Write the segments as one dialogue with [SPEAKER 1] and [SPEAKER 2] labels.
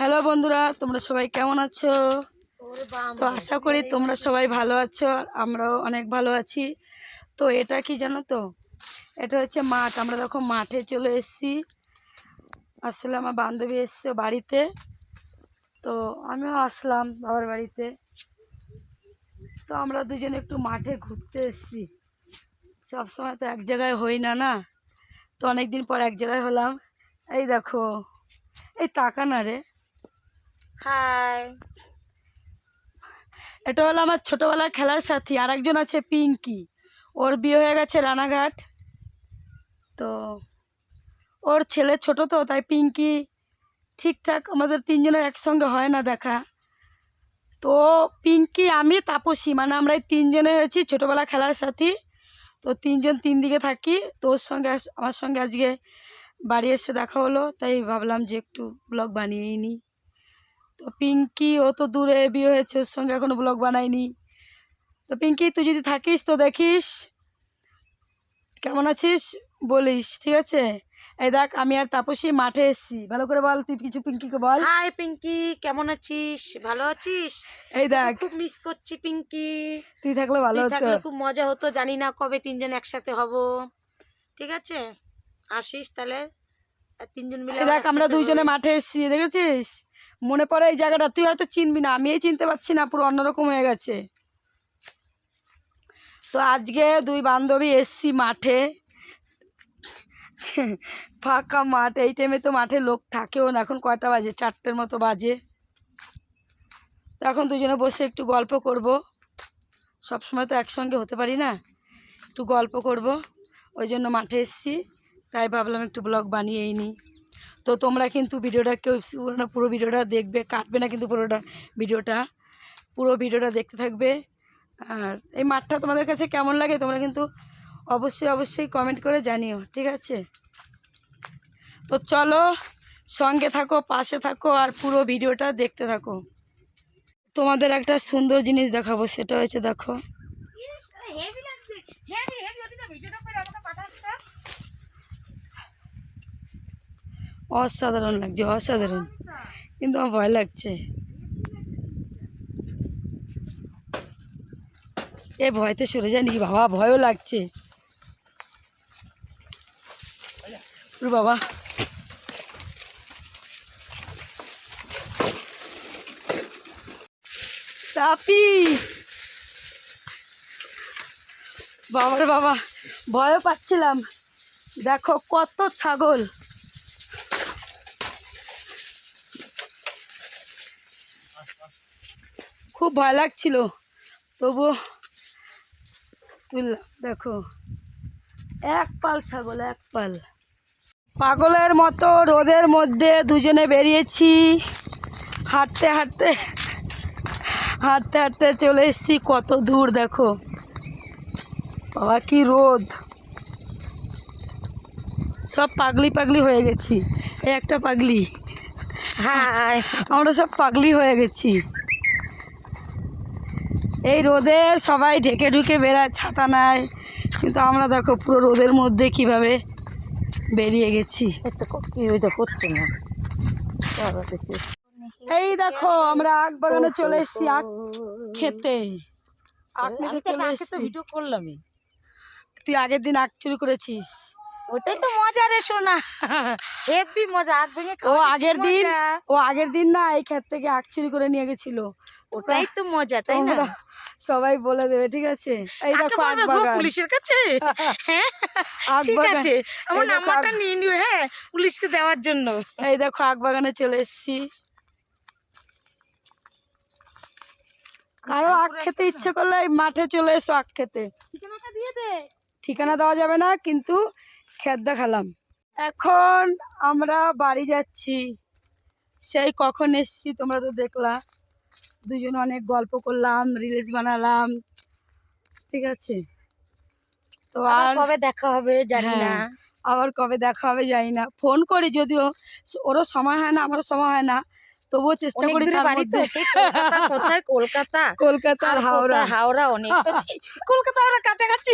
[SPEAKER 1] Hello বন্ধুরা, তোমরা সবাই কেমন আছো? তো আশা করি তোমরা সবাই ভালো আছো আমরাও অনেক ভালো আছি। তো এটা কি জানো তো? এটা হচ্ছে মাঠ। আমরা দেখো মাঠে চলে এসেছি। আসলে আমার বান্ধবী এসছে বাড়িতে। তো আমিও আসলাম বাবার বাড়িতে। তো আমরা দুজনে একটু মাঠে ঘুরতে এসেছি। সবসময় তো এক জায়গায় হই না না? তো অনেক দিন পর এক জায়গায় হলাম। এই দেখো, এই তাকা না রে।
[SPEAKER 2] হাই
[SPEAKER 1] এটা হলো আমার ছোটোবেলার খেলার সাথী আর একজন আছে পিঙ্কি। ওর বিয়ে হয়ে গেছে রানাঘাট। তো ওর ছেলে ছোট তো, তাই পিঙ্কি ঠিকঠাক আমাদের তিনজনের একসঙ্গে হয় না দেখা। তো পিঙ্কি, আমি, তাপসী মানে আমরা এই তিনজনে হয়েছি ছোটোবেলা খেলার সাথী। তো তিনজন তিন দিকে থাকি, তো ওর সঙ্গে আমার সঙ্গে আজকে বাড়ি এসে দেখা হলো, তাই ভাবলাম যে একটু ব্লগ বানিয়েই নিই। তো পিঙ্কি ও তো দূরে বিয়ে হয়েছে ওর সঙ্গে এখনও ব্লগ বানাইনি তো পিঙ্কি তুই যদি থাকিস তো দেখিস। কেমন আছিস? বলিস ঠিক আছে? এই দেখ আমি আর তাপসী মাঠে এসেছি। ভালো করে বল তুই কিছু পিঙ্কিকে বল।
[SPEAKER 2] হাই পিঙ্কি কেমন আছিস? ভালো আছিস?
[SPEAKER 1] এই দেখ।
[SPEAKER 2] খুব মিস করছি পিঙ্কি।
[SPEAKER 1] তুই থাকলে ভালো হতো।
[SPEAKER 2] থাকলে খুব মজা হতো জানি না কবে তিনজন একসাথে হব। ঠিক আছে? আসিস তাহলে। তিনজন মিলে
[SPEAKER 1] এই
[SPEAKER 2] আবার
[SPEAKER 1] দেখ আমরা দুইজনে। মাঠে এসেছি দেখেছিস? মনে পড়ে এই জায়গাটা তুই হয়তো চিনবি না আমিই চিনতে পারছি না পুরো অন্যরকম হয়ে গেছে। তো আজকে দুই বান্ধবী এসছি মাঠে। ফাঁকা মাঠ এই টাইমে তো মাঠে লোক থাকেও না এখন কয়টা বাজে? চারটের মতো বাজে। এখন দুজনে বসে একটু গল্প করব। সব সময় তো একসঙ্গে হতে পারি না। একটু গল্প করব। ওই জন্য মাঠে এসছি। তাই ভাবলাম একটু ব্লগ বানিয়েই নিই। তো তোমরা কিন্তু ভিডিওটা কেউ পুরো ভিডিওটা দেখবে, কাটবে না কিন্তু পুরোটা ভিডিওটা। পুরো ভিডিওটা দেখতে থাকবে। আর এই মাঠটা তোমাদের কাছে কেমন লাগে তোমরা কিন্তু অবশ্যই অবশ্যই কমেন্ট করে জানিও, ঠিক আছে? তো চলো, সঙ্গে থাকো, পাশে থাকো আর পুরো ভিডিওটা দেখতে থাকো। তোমাদের একটা সুন্দর জিনিস দেখাবো, সেটা হচ্ছে দেখো। অসাধারণ লাগছে, অসাধারণ। কিন্তু আমার ভয় লাগছে। এ ভয়তে সরে যায় নাকি বাবা? ভয়ও লাগছে। বাবা। তাপি বাবারে বাবা, ভয়ও পাচ্ছিলাম। দেখো কত ছাগল। খুব ভয় লাগছিল। তবু তুললাম। দেখো এক পাল ছাগল এক পাল। পাগলের মতো রোদের মধ্যে দুজনে বেরিয়েছি। হাঁটতে হাঁটতে হাঁটতে হাঁটতে চলে এসেছি। কত দূর দেখো। বাবা কি রোদ। সব পাগলি পাগলি হয়ে গেছি। এই একটা পাগলি।
[SPEAKER 2] হ্যাঁ।
[SPEAKER 1] আমরা সব পাগলি হয়ে গেছি। এই রোদে সবাই ঢেকে ঢুকে বেড়ায় ছাতা নাই। কিন্তু আমরা দেখো পুরো রোদের মধ্যে কীভাবে বেরিয়ে গেছি।
[SPEAKER 2] এই তো ক- কি ওই তো হচ্ছে না?
[SPEAKER 1] এই দেখো আমরা আখ বাগানে চলে এসেছি আখ খেতে। আখ নিতে চলে এসেছি।
[SPEAKER 2] ভিডিও করলামই।
[SPEAKER 1] তুই আগের দিন আখ চুরি করেছিস।
[SPEAKER 2] ওটাই তো মজা রে শোনা হেভি মজা আগ ভেঙে
[SPEAKER 1] ও আগের দিন। ও আগের দিন না এই ক্ষেত থেকে আখ চুরি করে নিয়ে গেছিল।
[SPEAKER 2] ওটাই তো মজা তাই না?
[SPEAKER 1] সবাই বলে দেবে ঠিক আছে? এই দেখো বাগান।
[SPEAKER 2] পুলিশের কাছে? হ্যাঁ? ঠিক আছে। আমার নাম্বারটা নিয়ে নিও হ্যাঁ? পুলিশকে দেওয়ার জন্য।
[SPEAKER 1] এই দেখো আখ বাগানে চলে এসেছি। কারও আখ খেতে ইচ্ছে করলে এই মাঠে চলে এসো আখ খেতে।
[SPEAKER 2] ঠিকানাটা দিয়ে দে।
[SPEAKER 1] ঠিকানা দেওয়া যাবে না কিন্তু খেত দেখালাম। এখন আমরা বাড়ি যাচ্ছি। সেই কখন এসছি তোমরা তো দেখলা। দুজন অনেক গল্প করলাম রিলস বানালাম ঠিক আছে? তো আর
[SPEAKER 2] কবে দেখা হবে জানি না।
[SPEAKER 1] হ্যাঁ, আবার কবে দেখা হবে জানি না। ফোন করি যদিও ওরও সময় হয় না আমারও সময় হয় না। তবুও চেষ্টা করি তার মধ্যে।
[SPEAKER 2] কলকাতা কোথায়? কলকাতা।
[SPEAKER 1] কলকাতা আর
[SPEAKER 2] আর
[SPEAKER 1] হাওড়া
[SPEAKER 2] হাওড়া অনেকটা কলকাতা হাওড়া কাছাকাছি।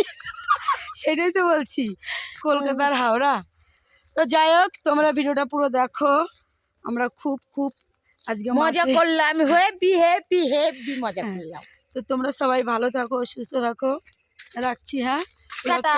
[SPEAKER 1] সেটাই তো বলছি কলকাতার হাওড়া। তো যাই হোক তোমরা ভিডিওটা পুরো দেখো। আমরা খুব খুব আজকে
[SPEAKER 2] মজা করলাম হেপি হেপি হেপি মজা
[SPEAKER 1] হ্যাঁ।
[SPEAKER 2] করলাম।
[SPEAKER 1] তো তোমরা সবাই ভালো থাকো সুস্থ থাকো। রাখছি হ্যাঁ?
[SPEAKER 2] টাটা,